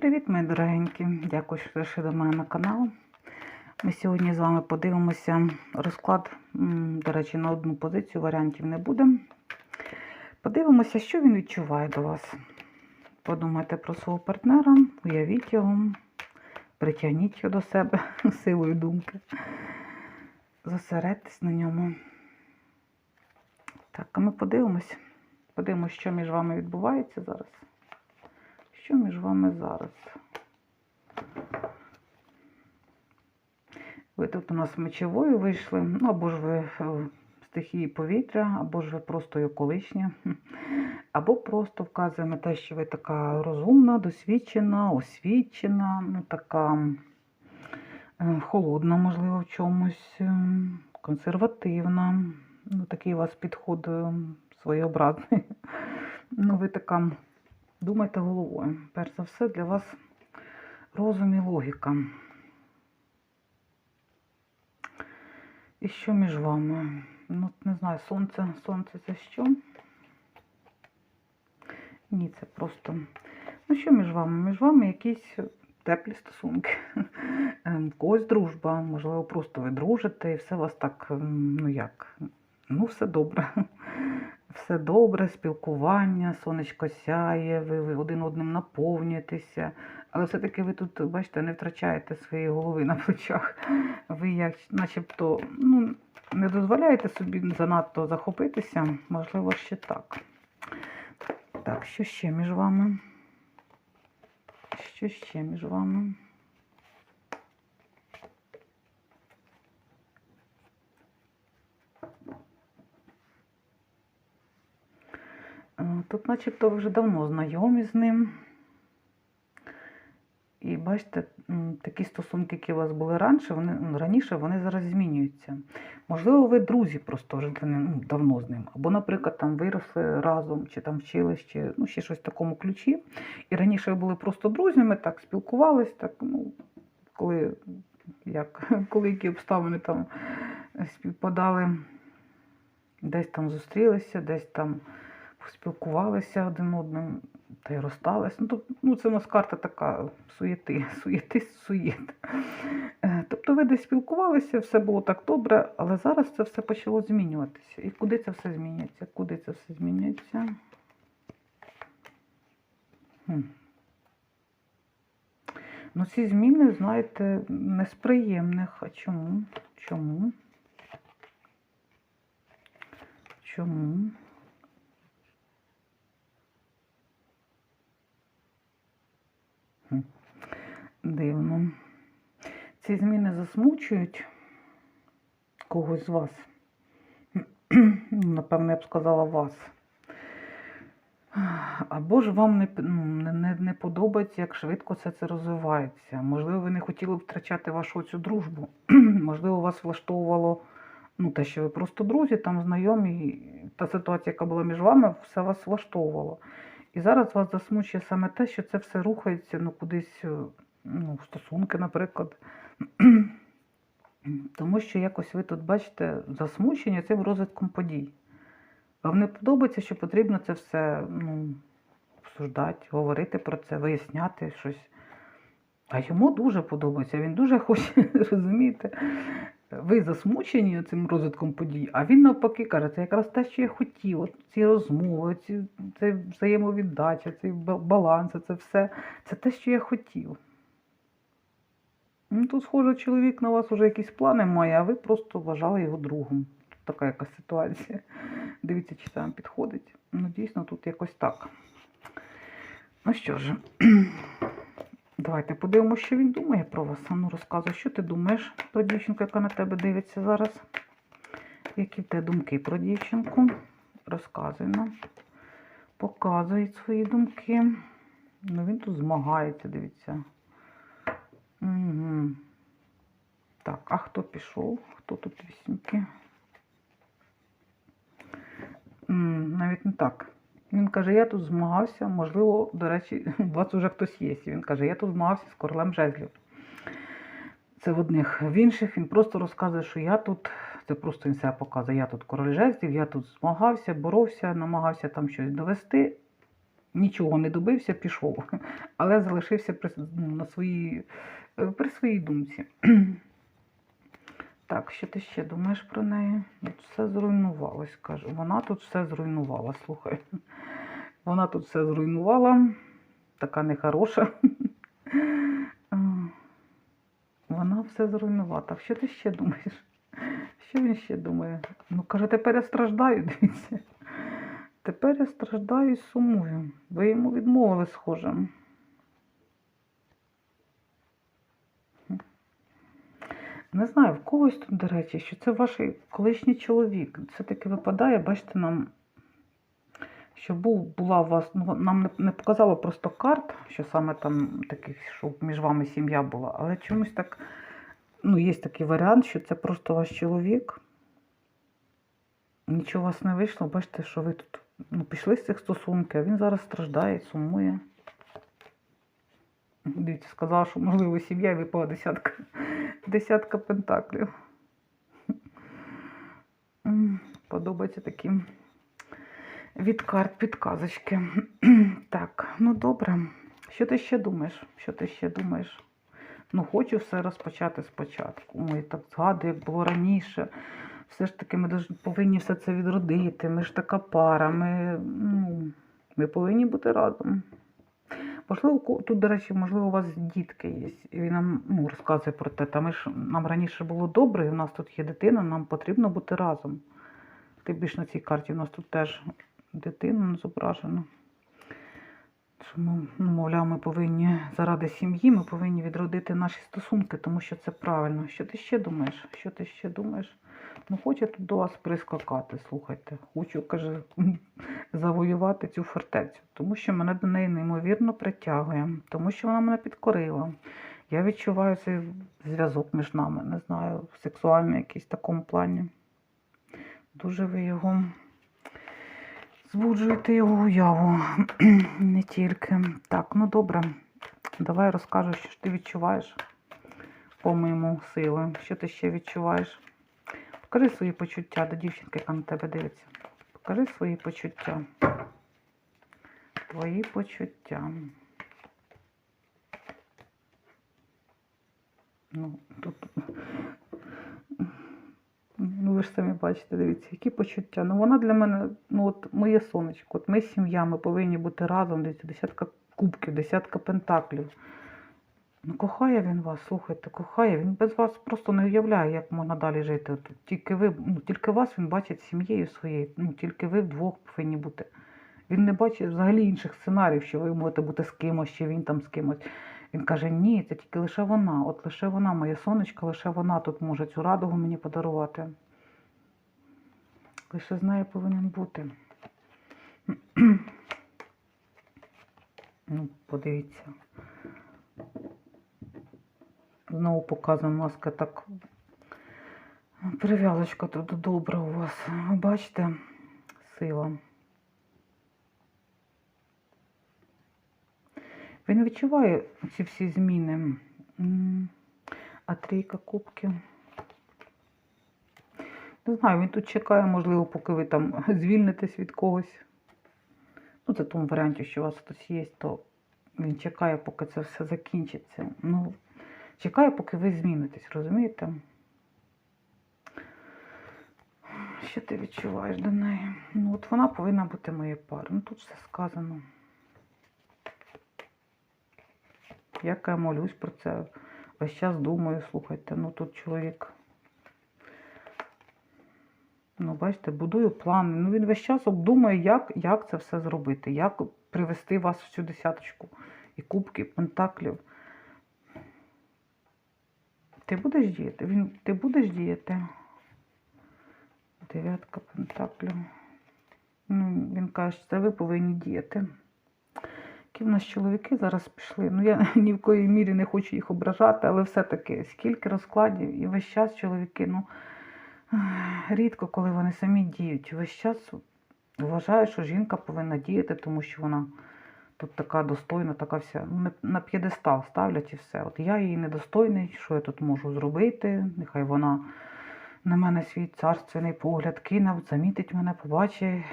Привіт, мої дорогенькі! Дякую, що прийшли до мене на канал. Ми сьогодні з вами подивимося розклад, до речі, на одну позицію варіантів не буде. Подивимося, що він відчуває до вас. Подумайте про свого партнера, уявіть його, притягніть його до себе силою думки. Зосередьтесь на ньому. Так, а ми подивимось. Подивимось, що між вами відбувається зараз. Що між вами зараз? Ви тут у нас мечовою вийшли, ну або ж ви в стихії повітря, або ж ви просто колишня, або просто вказуємо те, що ви така розумна, досвідчена, освічена, ну така е, холодна, можливо, в чомусь, е, консервативна. Ну, такий у вас підход е, своєобразний. Ну, ви така. Думайте головою. Перш за все, для вас розум і логіка. І що між вами? Ну, не знаю, сонце, сонце це що? Ні, це просто. Ну, що між вами? Між вами якісь теплі стосунки. Ем, когось дружба, можливо, просто ви дружите, і все у вас так, ем, ну як? Ну, все добре. Все добре, спілкування, сонечко сяє, ви, один одним наповнюєтеся. Але все-таки ви тут, бачите, не втрачаєте своєї голови на плечах. Ви як начебто ну, не дозволяєте собі занадто захопитися, можливо, ще так. Так, що ще між вами? Що ще між вами? Е, Тут начебто вже давно знайомі з ним. І бачите, такі стосунки, які у вас були раніше, вони, ну, раніше, вони зараз змінюються. Можливо, ви друзі просто вже ну, давно з ним. Або, наприклад, там виросли разом, чи там вчились, чи ну, ще щось в такому ключі. І раніше ви були просто друзями, так спілкувались, так, ну, коли, як, коли які обставини там співпадали, десь там зустрілися, десь там спілкувалися один одним та й розсталися. Ну, тут, ну, це у нас карта така суєти, суєти, суєт. Е, Тобто ви десь спілкувалися, все було так добре, але зараз це все почало змінюватися. І куди це все змінюється? Куди це все змінюється? Ну, ці зміни, знаєте, не з приємних. А чому? Чому? Чому? Дивно. Ці зміни засмучують когось з вас. Напевно, я б сказала вас. Або ж вам не, ну, не, не, не подобається, як швидко це, це розвивається. Можливо, ви не хотіли б втрачати вашу цю дружбу. Можливо, вас влаштовувало ну, те, що ви просто друзі, там знайомі, та ситуація, яка була між вами, все вас влаштовувало. І зараз вас засмучує саме те, що це все рухається ну, кудись, е, ну, в стосунки, наприклад. Тому що якось ви тут бачите засмучення цим розвитком подій. Вам не подобається, що потрібно це все ну, обсуждати, говорити про це, виясняти щось. А йому дуже подобається, він дуже хоче, розумієте, ви засмучені цим розвитком подій, а він навпаки каже, це якраз те, що я хотів. От ці розмови, ці, це взаємовіддача, цей баланс, це все. Це те, що я хотів. Ну, тут, схоже, чоловік на вас вже якісь плани має, а ви просто вважали його другом. Тут така якась ситуація. Дивіться, чи вам підходить. Ну, дійсно, тут якось так. Ну що ж, давайте подивимося, що він думає про вас. А Ну, розказуй, що ти думаєш про дівчинку, яка на тебе дивиться зараз. Які в тебе думки про дівчинку? Розказуй нам. Показує свої думки. Ну, він тут змагається, дивіться. Угу. Так, а хто пішов? Хто тут вісімки? Навіть не так. Він каже, я тут змагався, можливо, до речі, у вас вже хтось є. Він каже, я тут змагався з королем жезлів. Це в одних. В інших він просто розказує, що я тут, це просто він себе показує, я тут король жезлів, я тут змагався, боровся, намагався там щось довести. нічого не добився, пішов, але залишився при, на своїй, е, при своїй думці. Так, що ти ще думаєш про неї? От все зруйнувалось, каже. Вона тут все зруйнувала, слухай. Вона тут все зруйнувала, така нехороша. Вона все зруйнувала. Так, що ти ще думаєш? Що він ще думає? Ну, каже, тепер я страждаю, дивіться. Тепер я страждаю і сумую. Ви йому відмовили, схоже. Не знаю, в когось тут, до речі, що це ваш колишній чоловік. Це таки випадає, бачите, нам, що був, була у вас, ну, нам не, не показало просто карт, що саме там таких, що між вами сім'я була, але чомусь так, ну, є такий варіант, що це просто ваш чоловік. Нічого у вас не вийшло, бачите, що ви тут ну, пішли з цих стосунків, а він зараз страждає, сумує. Дивіться, сказала, що можливо сім'я випала десятка, десятка пентаклів. М, Подобаються такі від карт підказочки. Так, ну добре. Що ти ще думаєш? Що ти ще думаєш? Ну, хочу все розпочати спочатку. Ой, так згадую, як було раніше. Все ж таки, ми повинні все це відродити. Ми ж така пара, ми, ну, ми повинні бути разом. Можливо, тут, до речі, можливо, у вас дітки є. Він нам ну, розказує про те, та ми ж нам раніше було добре, і в нас тут є дитина, нам потрібно бути разом. Ти більш на цій карті, у нас тут теж дитина зображена. Що ми, ну, мовляв, ми повинні заради сім'ї, ми повинні відродити наші стосунки, тому що це правильно. Що ти ще думаєш? Що ти ще думаєш? Ну, хочу тут до вас прискакати, слухайте. Хочу, каже, завоювати цю фортецю, тому що мене до неї неймовірно притягує, тому що вона мене підкорила. Я відчуваю цей зв'язок між нами, не знаю, сексуальний якийсь такому плані. Дуже ви його збуджуєте його уяву. Не тільки. Так, ну добре. Давай розкажу, що ж ти відчуваєш по моєму сили. Що ти ще відчуваєш? Покажи свої почуття до дівчинки, яка на тебе дивиться. Покажи свої почуття. Твої почуття. Ну, тут. Ви ж самі бачите, дивіться, які почуття. Ну, вона для мене, ну, от моє сонечко, от ми сім'я, ми повинні бути разом, дивіться, десятка кубків, десятка пентаклів. Ну, кохає він вас, слухайте, кохає. Він без вас просто не уявляє, як можна далі жити. Тільки ви, ну, тільки вас він бачить сім'єю своєю. Ну, тільки ви вдвох повинні бути. Він не бачить взагалі інших сценаріїв, що ви можете бути з кимось, чи він там з кимось. Він каже, ні, це тільки лише вона. От лише вона, моє сонечко, лише вона тут може цю радугу мені подарувати. Лише з нею повинен бути. Ну, подивіться. Знову показана маска так. Прив'язочка тут добра у вас. Бачите? Сила. Він відчуває ці всі зміни. А трійка кубків. Не знаю, він тут чекає, можливо, поки ви там звільнитесь від когось. Ну, це в тому варіанті, що у вас хтось є, то він чекає, поки це все закінчиться. Ну, чекає, поки ви змінитесь, розумієте? Що ти відчуваєш до неї? Ну, от вона повинна бути моєю парою. Ну, тут все сказано. Як я молюсь про це, весь час думаю, слухайте, ну тут чоловік. Ну, бачите, будую плани. Ну, він весь час обдумує, як, як це все зробити, як привести вас в цю десяточку. І кубки, пентаклів. Ти будеш діяти? Він, ти будеш діяти? Дев'ятка пентаклів. Ну, він каже, це ви повинні діяти. Які в нас чоловіки зараз пішли. Ну, я ні в коїй мірі не хочу їх ображати, але все-таки скільки розкладів і весь час чоловіки, ну рідко, коли вони самі діють. Весь час вважаю, що жінка повинна діяти, тому що вона тут така достойна, така вся. Ну, на п'єдестал ставлять і все. От я її недостойний, що я тут можу зробити? Нехай вона на мене свій царственний погляд кине, замітить мене, побачить,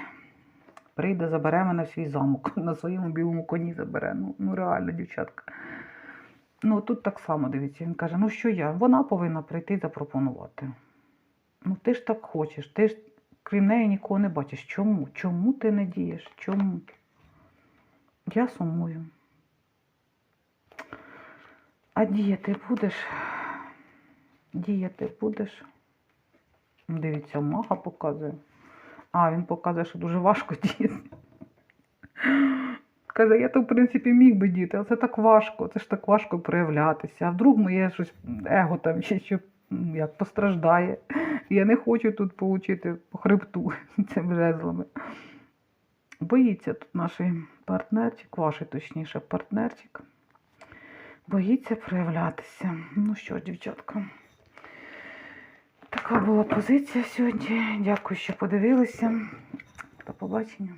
прийде, забере мене в свій замок, на своєму білому коні забере. Ну, ну реально, дівчатка. Ну, тут так само дивіться, він каже: ну що я? Вона повинна прийти і запропонувати. Ну, ти ж так хочеш, ти ж крім неї нікого не бачиш. Чому? Чому ти не дієш? Чому? Я сумую. А діяти будеш? Діяти будеш? Дивіться, мага показує. А, він показує, що дуже важко діяти. Каже, я то, в принципі, міг би діяти, але це так важко, це ж так важко проявлятися. А вдруг моє щось его там чи що як постраждає. Я не хочу тут получити по хребту цим жезлами. Боїться тут наш партнерчик, ваш точніше партнерчик. Боїться проявлятися. Ну що ж, дівчатка. Така була позиція сьогодні. Дякую, що подивилися. До побачення.